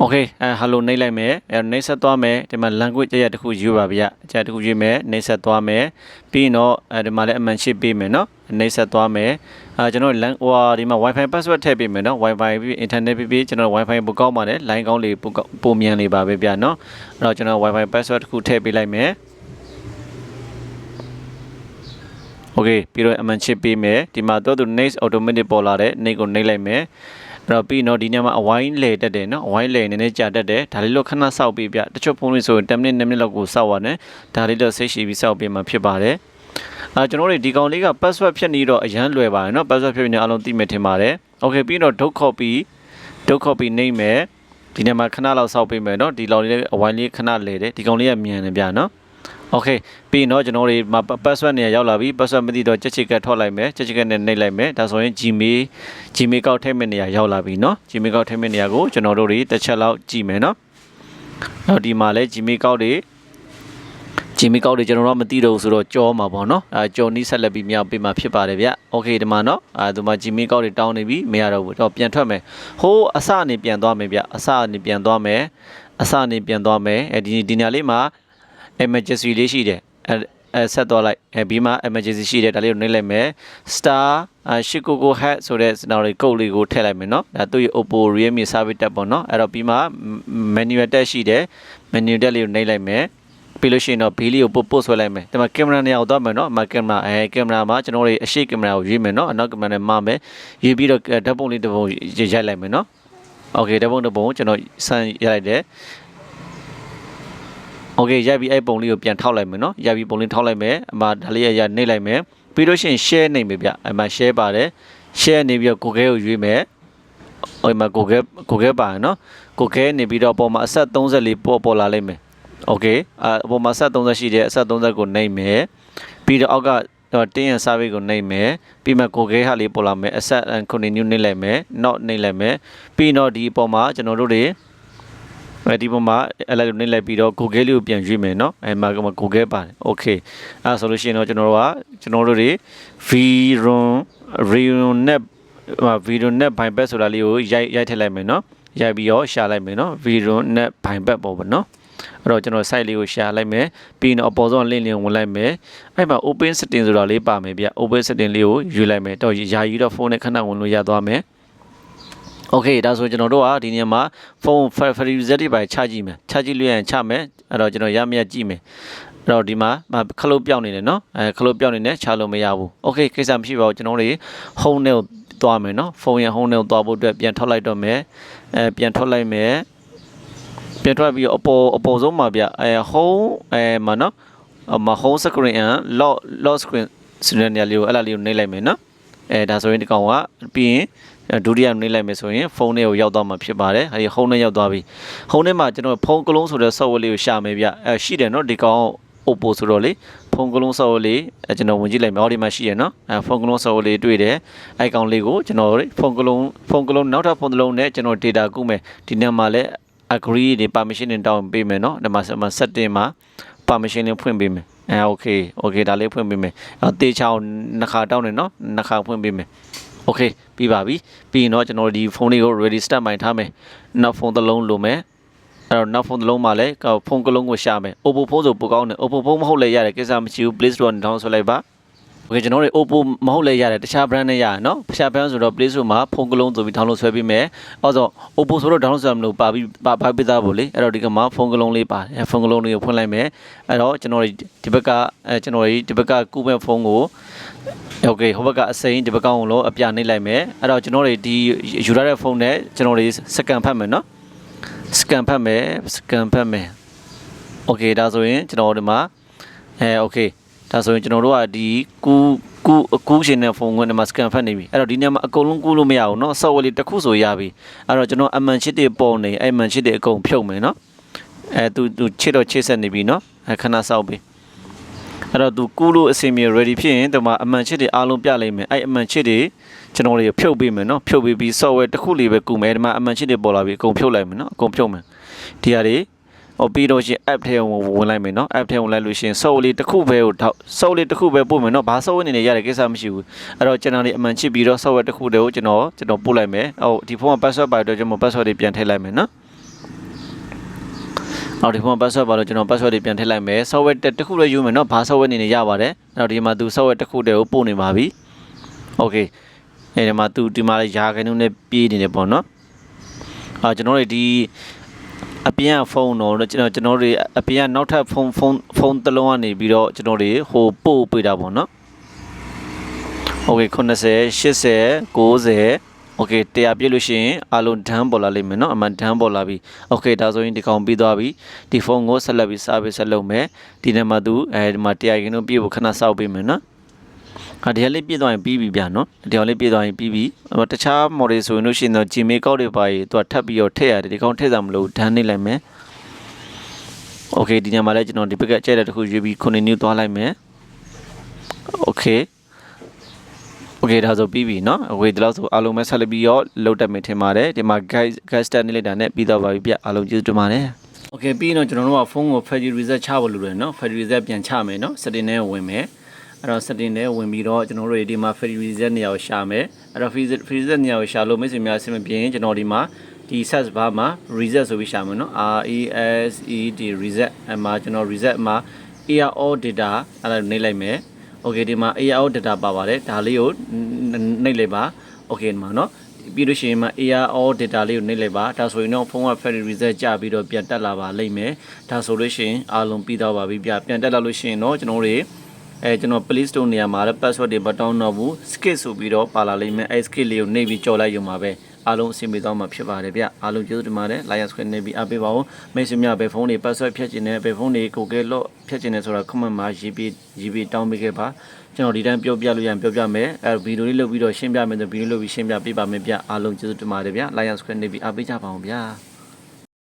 โอเคအဲ hello နှိပ်လိုက်မယ်အဲနှိပ်ဆက်သွားမယ်ဒီမှာ language ကြရတစ်ခုယူပါဗျကြရတစ်ခုယူမယ်နှိပ်ဆက်သွားမယ်ပြီးရင်တော့အဲဒီမှာလည်းအမှန်ရှိပေးမယ်เนาะနှိပ်ဆက်သွားမယ်အဲကျွန်တော် lan ဟိုဟာဒီမှာ wifi password ထည့်ပေးမယ်เนาะ wifi ပြီး internet ပြီးပြီးကျွန်တော် wifi ပိုကောင်းပါတယ် line ကောင်းလေးပိုကောင်းပိုမြန်လေးပါပဲဗျเนาะအဲ့တော့ကျွန်တော် wifi password တစ်ခုထည့်ပေးလိုက်မယ်โอเคပြီးတော့အမှန်ချစ်ပေးမယ်ဒီမှာတော့သူ next automatic ပေါ်လာတဲ့ next ကိုနှိပ်လိုက်မယ်အဲ့ တော့ပြီးတော့ဒီညမှာအဝိုင်းလေတက်တယ်နော်အဝိုင်းလေနည်းနည်းကြာတက်တယ်ဒါလေးလို့ခဏစောက်ပြီးပြတချို့ဖုန်းလေးဆိုရင်10မိနစ်2မိနစ်လောက်ကိုစောက်ရတယ်ဒါလေးတော့စိတ်ရှိပြီးစောက်ပြီးမှဖြစ်ပါတယ်အာကျွန်တော်တို့ဒီကောင်လေးက password ဖြစ်နေတော့အရန်လွယ်ပါတယ်နော် password ဖြစ်နေအားလုံးသိမယ်ထင်ပါတယ်โอเคပြီးတော့ dot copy dot copy နှိပ်မယ်ဒီနေ့မှာခဏလောက်စောက်ပေးမယ်နော်ဒီလောက်လေးအဝိုင်းလေးခဏလေတယ်ဒီကောင်လေးကမြန်တယ်ဗျာနော် โอเคပြီးတော့ကျွန်တော်တို့မှာ password နေရာရောက်လာပြီ password မသိတော့ချက်ချက်ကထွက်လိုက်မယ်ချက်ချက်ကနဲ့နှိပ်လိုက်မယ်ဒါဆိုရင် Gmail Gmail ကောက်ထည့်မဲ့နေရာရောက်လာပြီเนาะ Gmail ကောက်ထည့်မဲ့နေရာကိုကျွန်တော်တို့တွေတစ်ချက်လောက်ကြည့်မယ်เนาะတော့ဒီမှာလဲ Gmail ကောက်တွေ Gmail ကောက်တွေကျွန်တော်တို့မသိတော့ဘူးဆိုတော့ကြောမှာပေါ့เนาะအဲကြောနီးဆက်လက်ပြီးမြောက်ပေးမှာဖြစ်ပါတယ်ဗျโอเคဒီမှာเนาะအဲဒီမှာ Gmail ကောက်တွေတောင်းနေပြီမရတော့ဘူးတော့ပြန်ထွက်မယ်ဟိုးအစအနေပြန်သွားမယ်ဗျအစအနေပြန်သွားမယ်အစအနေပြန်သွားမယ်အဲဒီဒီနေရာလေးမှာ emergency လေးရှိတယ်အဲအဲဆက်သွားလိုက်အဲပြီးမှ emergency ရှိတယ်ဒါလေးကိုနှိပ်လိုက်မယ် star 899 hat ဆိုတဲ့ scenario code လေးကိုထည့်လိုက်မယ်เนาะဒါသူ့ရဲ့ Oppo Realme service tab ပေါ့เนาะအဲ့တော့ပြီးမှ manual tab ရှိတယ် manual tab လေးကိုနှိပ်လိုက်မယ်ပြီးလို့ရှိရင်တော့ဘေးလေးကိုပုတ်ပုတ်ဆွဲလိုက်မယ်ဒီမှာကင်မရာနေရာကိုသွားမယ်เนาะအမကင်မရာအဲကင်မရာမှာကျွန်တော်တို့အရှိကင်မရာကိုရွေးမယ်เนาะအနောက်ကင်မရာနဲ့မမယ်ရွေးပြီးတော့ဓာတ်ပုံလေးတစ်ပုံရိုက်လိုက်မယ်เนาะโอเคဓာတ်ပုံတစ်ပုံကျွန်တော်ဆန်ရိုက်လိုက်တယ် โอเคရိုက်ပြီးအဲ့ပုံလေးကိုပြန်ထောက်လိုက်မယ်เนาะရိုက်ပြီးပုံလေးထောက်လိုက်မယ်အမဒါလေးရရနှိပ်လိုက်မယ်ပြီးလို့ရှိရင် share နေမယ်ဗျအမ share ပါတယ် share နေပြီးတော့ Google ကိုရွေးမယ်ဟိုမှာ Google Google ပါနော် Google နေပြီးတော့အပေါ်မှာအဆက်34ပေါ်ပေါ်လာလိမ့်မယ် Okay အအပေါ်မှာဆက်30ရှိတယ်အဆက်30ကိုနှိပ်မယ်ပြီးတော့အောက်ကတော့တင်းရ survey ကိုနှိပ်မယ်ပြီးမှ Google ဟာလေးပေါ်လာမယ်အဆက် continue နှိပ်လိုက်မယ် not နှိပ်လိုက်မယ်ပြီးတော့ဒီအပေါ်မှာကျွန်တော်တို့တွေ အဲဒီပေါ်မှာအဲ့လိုက်နှိပ်လိုက်ပြီးတော့ Google လေးကိုပြန်ရွေးမယ်เนาะအဲမှာ Google ပါတယ် Okay အဲဆိုလို့ရှိရင်တော့ကျွန်တော်တို့ကကျွန်တော်တို့တွေ Viron Reonet ဗီဒီယိုနဲ့ဘိုင်ဘက်ဆိုတာလေးကိုရိုက်ရိုက်ထည့်လိုက်မယ်เนาะရိုက်ပြီးတော့ရှာလိုက်မယ်เนาะဗီဒီယိုနဲ့ဘိုင်ဘက်ပေါ့ဗောနော်အဲ့တော့ကျွန်တော် site လေးကိုရှာလိုက်မယ်ပြီးတော့အပေါ်ဆုံး link လေးကိုဝင်လိုက်မယ်အဲ့မှာ open setting ဆိုတာလေးပါမယ်ဗျ open setting လေးကိုယူလိုက်မယ်တော့ယာယူတော့ဖုန်းနဲ့ခဏဝင်လို့ရသွားမယ် โอเคဒါဆိုကျွန်တော်တို့ကဒီနေ့မှာဖုန်း free reset တွေပါချကြည့်မယ်ချကြည့်လို့ရရင်ချမယ်အဲ့တော့ကျွန်တော်ရမရကြည့်မယ်အဲ့တော့ဒီမှာခလုတ်ပြောင်းနေတယ်နော်အဲခလုတ်ပြောင်းနေတယ်ချလို့မရဘူးโอเคကိစ္စမရှိပါဘူးကျွန်တော်တို့ home နဲ့သွားမယ်နော်ဖုန်းရ home နဲ့သွားဖို့အတွက်ပြန်ထွက်လိုက်တော့မယ်အဲပြန်ထွက်လိုက်မယ်ပြန်ထွက်ပြီးအပေါ်အပေါ်ဆုံးမှာဗျအဲ home အဲမှာနော်မ home screen and lock lock screen စနေနေလေးကိုအဲ့လားလေးကိုနှိပ်လိုက်မယ်နော်အဲဒါဆိုရင်ဒီကောင်ကပြီးရင် ဒုတိယနှိပ်လိုက်မယ်ဆိုရင်ဖုန်းထဲကိုရောက်သွားမှာဖြစ်ပါတယ်အဲဒီ home နဲ့ရောက်သွားပြီ home ထဲမှာကျွန်တော်ဖုန်းကလုံးဆိုတဲ့ software လေးကိုရှာမယ်ဗျအဲရှိတယ်နော်ဒီကောင် Oppo ဆိုတော့လေဖုန်းကလုံးဆော်လေးအဲကျွန်တော်ဝင်ကြည့်လိုက်မယ်ဟောဒီမှာရှိရနော်အဲဖုန်းကလုံးဆော်လေးတွေ့တယ်အဲကောင်လေးကိုကျွန်တော်ဖုန်းကလုံးဖုန်းကလုံးနောက်ထပ်ဖုန်းတစ်လုံးနဲ့ကျွန်တော် data ကူးမယ်ဒီနေ့မှာလည်း agree တွေ permission တွေတောင်းပေးမယ်နော်ဒီမှာ setting မှာ permission တွေဖွင့်ပေးမယ်အဲ okay okay ဒါလေးဖွင့်ပေးမယ်အဲတေချာအောင်နှစ်ခါတောင်းတယ်နော်နှစ်ခါဖွင့်ပေးမယ် okay ပြီးပါပြီပြီးရင်တော့ကျွန်တော်ဒီဖုန်းလေးကို ready start မှထားမယ်နောက်ဖုန်းတစ်လုံးလိုမယ်အဲ့တော့နောက်ဖုန်းတစ်လုံးမှာလည်းဖုန်းကလုံးကိုရှာမယ် Oppo ဖုန်းဆိုပိုကောင်းတယ် Oppo ဖုန်းမဟုတ်လည်းရတယ်ကိစ္စမရှိဘူး Play Store နဲ့ download ဆွဲလိုက်ပါ โอเคကျွန်တော်တို့ Oppo မဟုတ်လည်းရတယ်တခြား brand နဲ့ရတယ်เนาะတခြား brand ဆိုတော့ Play Store မှာဖုန်းကလုံးဆိုပြီး download ဆွဲပေးမယ်အဲ့တော့ Oppo ဆိုတော့ download ဆွဲမလို့ပါပြီးပါပါပေးသားဖို့လေအဲ့တော့ဒီကမှာဖုန်းကလုံးလေးပါတယ်ဖုန်းကလုံးလေးကိုဖွင့်လိုက်မယ်အဲ့တော့ကျွန်တော်ဒီဘက်ကအဲကျွန်တော်ဒီဘက်ကကူးမဲ့ဖုန်းကိုโอเคဟိုဘက်ကအစိမ်းဒီဘက်ကောင်လုံးအပြနှိပ်လိုက်မယ်အဲ့တော့ကျွန်တော်တို့ဒီယူရတဲ့ဖုန်းနဲ့ကျွန်တော်တို့စကန်ဖတ်မယ်เนาะစကန်ဖတ်မယ်စကန်ဖတ်မယ်โอเคဒါဆိုရင်ကျွန်တော်ဒီမှာအဲโอเค ဒါဆိုရင်ကျွန်တော်တို့ကဒီကူးကူးကူးရှင်တဲ့ဖုန်းကနေမှာစကန်ဖတ်နေပြီအဲ့တော့ဒီနေရာမှာအကုန်လုံးကူးလို့မရဘူးเนาะ software လေးတစ်ခုဆိုရပြီအဲ့တော့ကျွန်တော်အမှန်ချစ်တွေပေါ်နေအဲ့မှန်ချစ်တွေအကုန်ဖြုတ်မယ်เนาะအဲသူသူချစ်တော့ချစ်ဆက်နေပြီเนาะအဲခဏစောက်ပြီအဲ့တော့သူကူးလို့အစင်မြေ ready ဖြစ်ရင်ဒီမှာအမှန်ချစ်တွေအားလုံးပြလိုက်မယ်အဲ့အမှန်ချစ်တွေကျွန်တော်တွေဖြုတ်ပေးမယ်เนาะဖြုတ်ပေးပြီး software တစ်ခုလေးပဲကူမယ်ဒီမှာအမှန်ချစ်တွေပေါ်လာပြီအကုန်ဖြုတ်လိုက်မယ်เนาะအကုန်ဖြုတ်မယ်ဒီဟာတွေ ဟိုပြီးတော့ရှင် app ထဲကိုဝင်လိုက်မယ်နော် app ထဲကိုလိုက်လို့ရှင်စုပ်လေးတစ်ခုပဲကိုထောက်စုပ်လေးတစ်ခုပဲပို့မယ်နော်ဘာစုပ်အနေနဲ့ရတဲ့ကိစ္စမရှိဘူးအဲ့တော့ကျွန်တော်လေးအမှန်ချစ်ပြီးတော့ software တစ်ခုတည်းကိုကျွန်တော်ကျွန်တော်ပို့လိုက်မယ်ဟိုဒီဖုန်းက password ပါတော့ကျွန်တော် password တွေပြန်ထည့်လိုက်မယ်နော်အော်ဒီဖုန်း password ပါတော့ကျွန်တော် password တွေပြန်ထည့်လိုက်မယ် software တစ်ခုလည်းယူမယ်နော်ဘာ software အနေနဲ့ရပါတယ်အဲ့တော့ဒီမှာသူ software တစ်ခုတည်းကိုပို့နေပါပြီ okay အဲဒီမှာသူဒီမှာလည်းယာခိုင်နှုန်းနဲ့ပြေးနေတယ်ပေါ့နော်အာကျွန်တော်တို့ဒီ အပြင်ကဖုန်းတော့ကျွန်တော်ကျွန်တော်တို့အပြင်ကနောက်ထပ်ဖုန်းဖုန်းဖုန်းတစ်လုံးကနေပြီးတော့ကျွန်တော်တွေဟိုပို့ပေးတာပေါ့နော် okay 90 80 90 okay တရားပြည့်လို့ရှိရင်အလုံးဒန်းပေါ်လာလိမ့်မယ်เนาะအမှန်ဒန်းပေါ်လာပြီ okay ဒါဆိုရင်ဒီကောင်ပြီးသွားပြီဒီဖုန်းကိုဆက်လက်ပြီး service ဆက်လုပ်မယ်ဒီနေ့မှသူအဲဒီမှာတရားရင်တော့ပြည့်ဖို့ခဏစောက်ပေးမယ်เนาะ ဟာဒီကလေးပြည့်သွားရင်ပြီးပြီဗျာเนาะဒီကောင်လေးပြည့်သွားရင်ပြီးပြီဟိုတခြား model ဆိုရင်လို့ရှိရင်တော့ Gmail ကောက်တွေပါရင်သူကထပ်ပြီးတော့ထည့်ရတယ်ဒီကောင်ထည့်စားမလို့ဒန်းနေလိုက်မယ် okay ဒီညမှာလည်းကျွန်တော်ဒီဘက်ကကြဲတဲ့တစ်ခုရွေးပြီး continue သွားလိုက်မယ် okay โอเคဒါဆိုပြီးပြီเนาะအဝေးဒီလောက်ဆိုအားလုံးပဲဆက်လက်ပြီးတော့လုတ်တက်မယ်ထင်ပါတယ်ဒီမှာ guys guys start နေလိုက်တာနဲ့ပြီးတော့ပါပြီပြအားလုံးကျေးဇူးတင်ပါတယ်โอเคပြီးရင်တော့ကျွန်တော်တို့ကဖုန်းကို factory reset ချဖို့လိုတယ်เนาะ factory reset ပြန်ချမယ်เนาะ setting ထဲဝင်မယ် အဲ့တော့ setting ထဲဝင်ပြီးတော့ကျွန်တော်တို့ဒီမှာ free reset နေရာကိုရှာမယ်အဲ့တော့ free reset free reset နေရာကိုရှာလို့မိတ်ဆွေများအဆင်မပြေရင်ကျွန်တော်ဒီမှာဒီ search bar မှာ reset ဆိုပြီးရှာမယ်နော် R E S E D reset အမှာကျွန်တော် reset မှာ AR all data အဲ့ဒါနှိပ်လိုက်မယ် okay ဒီမှာ AR all data ပါပါတယ်ဒါလေးကိုနှိပ်လိုက်ပါ okay ဒီမှာနော်ပြီးလို့ရှိရင်မှ AR all data လေးကိုနှိပ်လိုက်ပါဒါဆိုရင်တော့ဖုန်းက factory reset ကြပြီးတော့ပြန်တက်လာပါလိမ့်မယ်ဒါဆိုလို့ရှိရင်အားလုံးပြီးတော့ပါပြီပြန်တက်လာလို့ရှိရင်တော့ကျွန်တော်တို့ အဲကျွန်တော် Play Store နေရာမှာလည်း password တွေမတောင်းတော့ဘူး skip ဆိုပြီးတော့ပါလာလိမ့်မယ်အဲ skip လေးကိုနှိပ်ပြီးကြော်လိုက်ရုံပါပဲအားလုံးအဆင်ပြေသွားမှာဖြစ်ပါတယ်ဗျအားလုံးကျေးဇူးတင်ပါတယ် like subscribe နေပြီးအားပေးပါဦးမိတ်ဆွေများဘယ်ဖုန်းတွေ password ဖြတ်ကျင်တယ်ဘယ်ဖုန်းတွေ Google လို့ဖြတ်ကျင်တယ်ဆိုတာ comment မှာရေးပြီးရေးပြီးတောင်းပေးခဲ့ပါကျွန်တော်ဒီတိုင်းပြောပြလို့ရရင်ပြောပြမယ်အဲဗီဒီယိုလေးလုပ်ပြီးတော့ရှင်းပြမယ်ဆိုဗီဒီယိုလုပ်ပြီးရှင်းပြပေးပါမယ်ဗျအားလုံးကျေးဇူးတင်ပါတယ်ဗျ like subscribe နေပြီးအားပေးကြပါအောင်ဗျာ